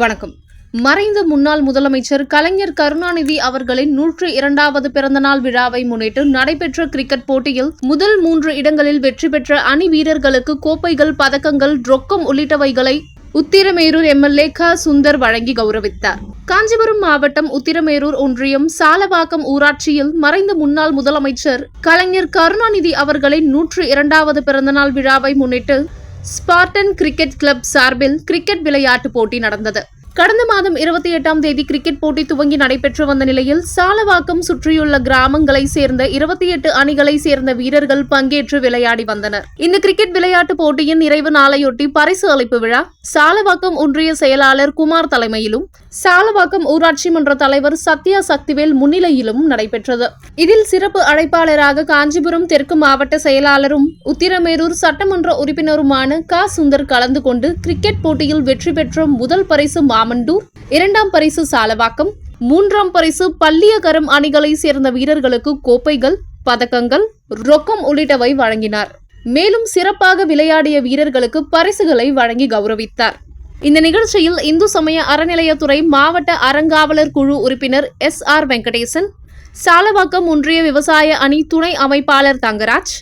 வணக்கம். மறைந்த முன்னாள் முதலமைச்சர் கலைஞர் கருணாநிதி அவர்களின் நூற்று இரண்டாவது பிறந்தநாள் விழாவை முன்னிட்டு நடைபெற்ற கிரிக்கெட் போட்டியில் முதல் மூன்று இடங்களில் வெற்றி பெற்ற அணி வீரர்களுக்கு கோப்பைகள் பதக்கங்கள் ரொக்கம் உள்ளிட்டவைகளை உத்திரமேரூர் எம்எல்ஏ க. சுந்தர் வழங்கி கௌரவித்தார். காஞ்சிபுரம் மாவட்டம் உத்திரமேரூர் ஒன்றியம் சாலவாக்கம் ஊராட்சியில் மறைந்த முன்னாள் முதலமைச்சர் கலைஞர் கருணாநிதி அவர்களின் நூற்று இரண்டாவது பிறந்தநாள் விழாவை முன்னிட்டு ஸ்பார்டன் கிரிக்கெட் கிளப் சார்பில் கிரிக்கெட் விளையாட்டு போட்டி நடந்தது. கடந்த மாதம் இருபத்தி எட்டாம் தேதி கிரிக்கெட் போட்டி துவங்கி நடைபெற்று வந்த நிலையில் சாலவாக்கம் சுற்றியுள்ள கிராமங்களை சேர்ந்த இருபத்தி எட்டு அணிகளை சேர்ந்த வீரர்கள் பங்கேற்று விளையாடி வந்தனர். இந்த கிரிக்கெட் விளையாட்டு போட்டியின் நிறைவு நாளையொட்டி பரிசு அளிப்பு விழா சாலவாக்கம் ஒன்றிய செயலாளர் குமார் தலைமையிலும் சாலவாக்கம் ஊராட்சி மன்ற தலைவர் சத்யா சக்திவேல் முன்னிலையிலும் நடைபெற்றது. இதில் சிறப்பு அழைப்பாளராக காஞ்சிபுரம் தெற்கு மாவட்ட செயலாளரும் உத்திரமேரூர் சட்டமன்ற உறுப்பினருமான க. சுந்தர் கலந்து கொண்டு கிரிக்கெட் போட்டியில் வெற்றி பெற்ற முதல் பரிசு மாமண்டூர் இரண்டாம் பரிசு சாலவாக்கம் மூன்றாம் பரிசு பள்ளியகரம் அணிகளை சேர்ந்த வீரர்களுக்கு கோப்பைகள் பதக்கங்கள் ரொக்கம் உள்ளிட்டவை வழங்கினார். மேலும் சிறப்பாக விளையாடிய வீரர்களுக்கு பரிசுகளை வழங்கி கௌரவித்தார். இந்த நிகழ்ச்சியில் இந்து சமய அறநிலையத்துறை மாவட்ட அறங்காவலர் குழு உறுப்பினர் எஸ் ஆர் வெங்கடேசன் சாலவாக்கம் ஒன்றிய விவசாய அணி துணை அமைப்பாளர் தங்கராஜ்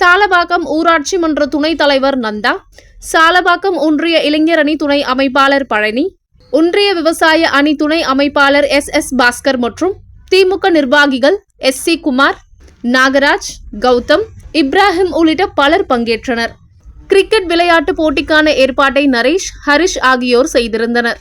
சாலவாக்கம் ஊராட்சி மன்ற துணைத் தலைவர் நந்தா சாலவாக்கம் ஒன்றிய இளைஞர் அணி துணை அமைப்பாளர் பழனி ஒன்றிய விவசாய அணி துணை அமைப்பாளர் எஸ் எஸ் பாஸ்கர் மற்றும் திமுக நிர்வாகிகள் எஸ் சி குமார் நாகராஜ் கௌதம் இப்ராஹிம் உள்ளிட்ட பலர் பங்கேற்றனர். கிரிக்கெட் விளையாட்டு போட்டிக்கான ஏற்பாட்டை நரேஷ் ஹரிஷ் ஆகியோர் செய்திருந்தனர்.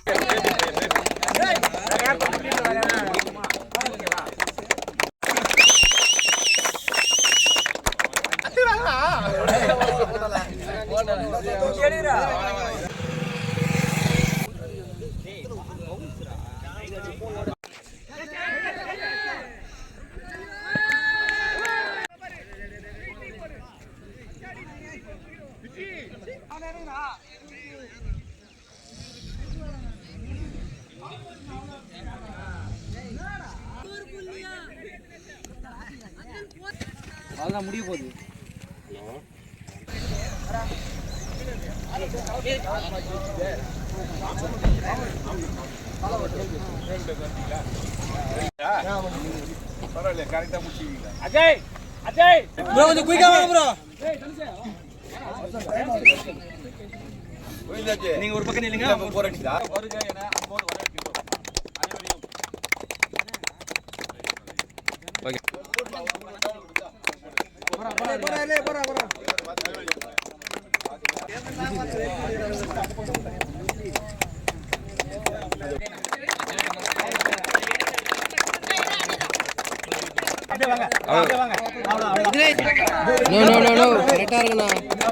அதெல்லாம் முடிய போகுது. பரவாயில்ல கரெக்டா முடிச்சுக்கீங்க அஜய் அஜய். ப்ரோ கொஞ்சம் குயிக்கா வாங்க ப்ரோ. நீங்க ஒரு பக்கம் நில்லுங்க. போராடிதா வருக என அன்போடு அனைவரையும். நோ நோ நோ நோ கரெக்டா இருக்குண்ணா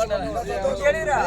உண்மையா கரெக்டா இருக்குண்ணா கேளுடா